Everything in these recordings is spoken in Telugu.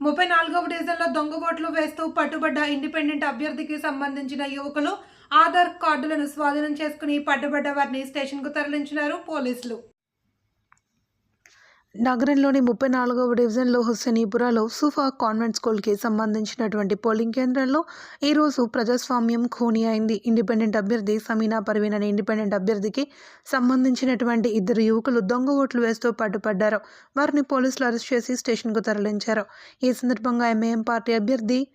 ముప్పై నాలుగవ డివిజన్లో దొంగ ఓట్లు వేస్తూ పట్టుబడ్డ ఇండిపెండెంట్ అభ్యర్థికి సంబంధించిన యువకులు ఆధార్ కార్డులను స్వాధీనం చేసుకుని పట్టుబడ్డ వారిని స్టేషన్కు తరలించినారు పోలీసులు. నగరంలోని ముప్పై నాలుగవ డివిజన్లో హుస్సేనీపురాలో సుఫా కాన్వెంట్ స్కూల్కి సంబంధించినటువంటి పోలింగ్ కేంద్రంలో ఈరోజు ప్రజాస్వామ్యం ఖూని అయింది. ఇండిపెండెంట్ అభ్యర్థి సమీనా పర్వీన్ అనే ఇండిపెండెంట్ అభ్యర్థికి సంబంధించినటువంటి ఇద్దరు యువకులు దొంగ ఓట్లు వేస్తూ పట్టుపడ్డారు వారిని పోలీసులు అరెస్ట్ చేసి స్టేషన్కు తరలించారు. ఈ సందర్భంగా ఎంఏఎం పార్టీ అభ్యర్థి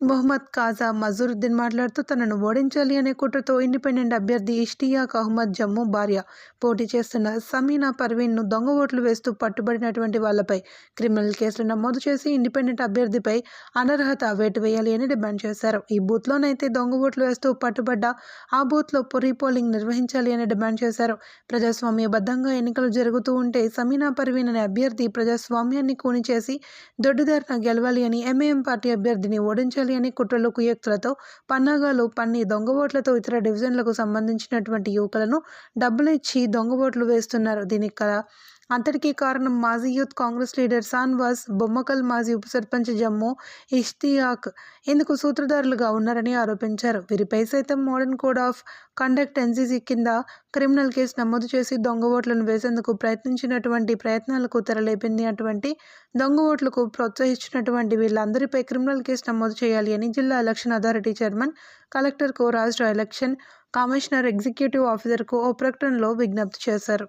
మొహమ్మద్ కాజా మజరుద్దీన్ మాట్లాడుతూ తనను ఓడించాలి అనే కుట్రతో ఇండిపెండెంట్ అభ్యర్థి ఇష్టియాక్ అహ్మద్ జమ్మూ భార్య పోటీ చేస్తున్న సమీనా పర్వీన్ను దొంగ ఓట్లు వేస్తూ పట్టుబడినటువంటి వాళ్ళపై క్రిమినల్ కేసులు నమోదు చేసి ఇండిపెండెంట్ అభ్యర్థిపై అనర్హత వేటు వేయాలి అని డిమాండ్ చేశారు. ఈ బూత్లోనైతే దొంగ ఓట్లు వేస్తూ పట్టుబడ్డ ఆ బూత్లో పొరీ పోలింగ్ నిర్వహించాలి అని డిమాండ్ చేశారు. ప్రజాస్వామ్యబద్ధంగా ఎన్నికలు జరుగుతూ ఉంటే సమీనా పర్వీన్ అనే అభ్యర్థి ప్రజాస్వామ్యాన్ని కూని చేసి దొడ్డుదారిన గెలవాలి అని ఎంఏఎం పార్టీ అభ్యర్థిని ఓడించాలి అని కుట్రలు కుయక్తులతో పన్నాగాలు పన్ని దొంగ ఓట్లతో ఇతర డివిజన్లకు సంబంధించినటువంటి యువకులను డబ్బులు ఇచ్చి దొంగ ఓట్లు వేస్తున్నారు. దీనికి కల అంతటికీ కారణం మాజీ యూత్ కాంగ్రెస్ లీడర్ సాన్వాస్ బొమ్మకల్ మాజీ ఉప సర్పంచ్ జమ్మూ ఇష్తియాక్. ఇందుకు సూత్రధారులుగా ఉన్నారని ఆరోపించారు. వీరిపై సైతం modern code of conduct NCC కింద క్రిమినల్ కేసు నమోదు చేసి దొంగ ఓట్లను వేసేందుకు ప్రయత్నించినటువంటి ప్రయత్నాలకు తెరలేపింది అటువంటి దొంగ ఓట్లకు ప్రోత్సహించినటువంటి వీళ్ళందరిపై క్రిమినల్ కేసు నమోదు చేయాలి అని జిల్లా ఎలక్షన్ అథారిటీ చైర్మన్ కలెక్టర్కు రాష్ట్ర ఎలక్షన్ కమిషనర్ ఎగ్జిక్యూటివ్ ఆఫీసర్కు ఓ ప్రకటనలో విజ్ఞప్తి చేశారు.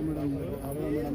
Madam madam